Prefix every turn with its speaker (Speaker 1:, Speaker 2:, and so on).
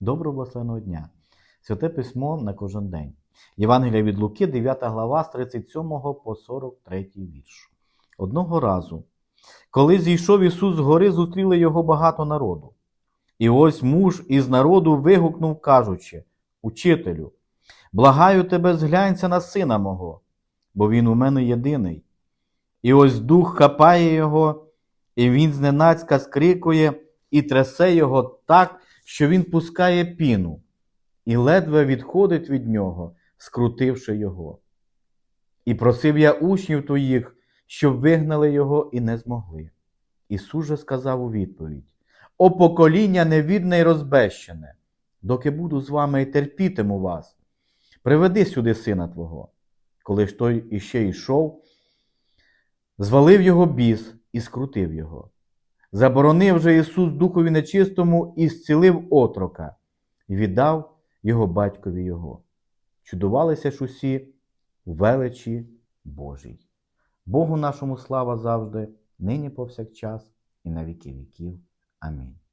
Speaker 1: Доброго благословеного дня! Святе письмо на кожен день. Євангелія від Луки, 9 глава, з 37 по 43 вірш. Одного разу, коли зійшов Ісус з гори, зустріли його багато народу. І ось муж із народу вигукнув, кажучи: Учителю, благаю тебе, зглянься на сина мого, бо він у мене єдиний. І ось дух хапає його, і він зненацька скрикує і трясе його так, що він пускає піну, і ледве відходить від нього, скрутивши його. І просив я учнів твоїх, щоб вигнали його і не змогли. Ісус же сказав у відповідь: О покоління невідне й розбещене, доки буду з вами і терпітиму вас, приведи сюди сина твого. Коли ж той іще йшов, звалив його біс і скрутив його. Заборонив же Ісус Духові нечистому і зцілив отрока, і віддав його батькові його. Чудувалися ж усі величі Божій. Богу нашому слава завжди, нині повсякчас і на віки віків. Амінь.